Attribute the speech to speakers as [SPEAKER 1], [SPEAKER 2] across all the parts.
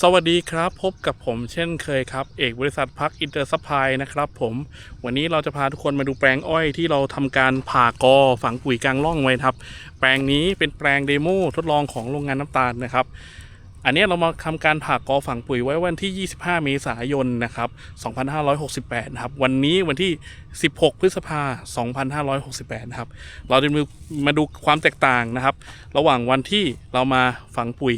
[SPEAKER 1] สวัสดีครับ พบกับผมเช่นเคยครับ เอกบริษัทพักอินเตอร์ซัพพลายนะครับผมวันนี้เราจะพาทุกคนมาดูแปลงอ้อยที่เราทำการผ่ากอฝังปุ๋ยกลางร่องไว้ครับ แปลงนี้เป็นแปลงเดโมทดลองของโรงงานน้ำตาลนะครับ อันนี้เรามาทำการผ่ากอฝังปุ๋ยไว้วันที่ 25 เมษายนนะครับ 2568 นะครับ วันนี้วันที่ 16 พฤษภา2568 นะครับ เราจะมามาดูความแตกต่างนะครับ ระหว่างวันที่เรามาฝังปุ๋ย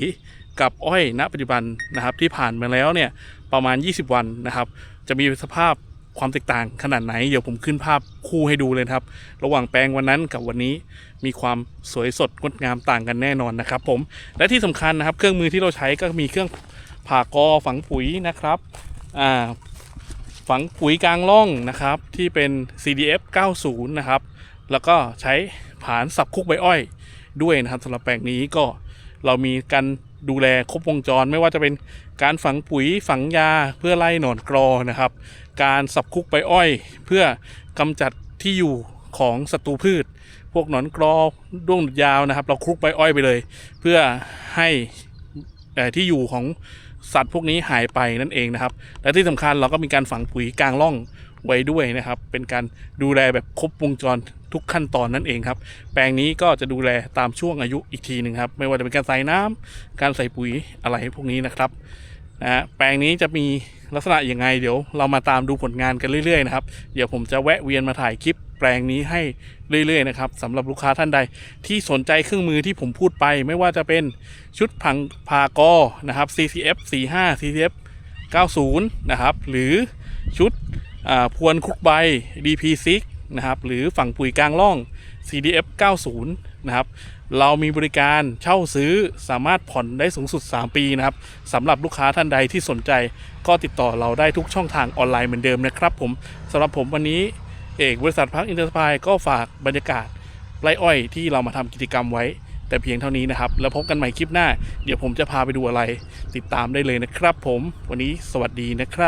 [SPEAKER 1] กับอ้อยณปัจจุบันนะครับที่ผ่านมาแล้วเนี่ยประมาณ 20 วันนะครับ จะมีสภาพความแตกต่างขนาดไหน เดี๋ยวผมขึ้นภาพคู่ให้ดูเลยครับ ระหว่างแปลงวันนั้นกับวันนี้มีความสวยสดงดงามต่างกันแน่นอนนะครับ ผมและที่สำคัญนะครับ เครื่องมือที่เราใช้ก็มีเครื่องผ่ากอฝังปุ๋ยนะครับอ่าฝังปุ๋ยกลางร่องนะครับ ที่เป็น CDF 90 นะครับ แล้วก็ใช้ผานสับคุกใบอ้อยด้วยนะครับสำหรับแปลงนี้ก็เรามีการ ดูแลครบวงจรไม่ว่าจะเป็นการฝังปุ๋ยฝังยาเพื่อไล่หนอนกรอนะครับ การสับคุกใบอ้อย เพื่อกำจัดที่อยู่ของศัตรูพืช พวกหนอนกรอด้วงยาวนะครับ เราคลุกใบอ้อยไปเลย เพื่อให้ที่อยู่ของสัตว์พวกนี้หายไปนั่นเองนะครับ และที่สำคัญเราก็มีการฝังปุ๋ยกลางร่องไว้ด้วยนะครับ เป็นการดูแลแบบครบวงจร ทุกขั้นตอนนั่นเองครับ แปลงนี้ก็จะดูแลตามช่วงอายุอีกทีหนึ่งครับ ไม่ว่าจะเป็นการใส่น้ำการใส่ปุ๋ยอะไรพวกนี้นะครับนะแปลงนี้จะมีลักษณะอยังไง เดี๋ยวเรามาตามดูผลงานกันเรื่อยๆนะครับ เดี๋ยวผมจะแวะเวียนมาถ่ายคลิปแปลงนี้ให้เรื่อยๆนะครับสำหรับลูกค้าท่านใดที่สนใจเครื่องมือที่ผมพูดไป ไม่ว่าจะเป็นชุดพังพากอนะครับ CCF 45 CCF 90 นะครับ หรือชุดพวนคุกใบ DP6 นะครับหรือฝั่งปุ๋ยกลางร่อง CDF 90 นะครับ เรามีบริการเช่าซื้อสามารถผ่อนได้สูงสุด 3 ปีนะครับสำหรับลูกค้าท่านใดที่สนใจ ก็ติดต่อเราได้ทุกช่องทางออนไลน์เหมือนเดิมนะครับผมสำหรับผมวันนี้เอกบริษัทพักอินเตอร์สปายก็ฝากบรรยากาศไร่อ้อยที่เรามาทำกิจกรรมไว้ แต่เพียงเท่านี้นะครับ แล้วพบกันใหม่คลิปหน้า เดี๋ยวผมจะพาไปดูอะไร ติดตามได้เลยนะครับผมวันนี้สวัสดีนะครับ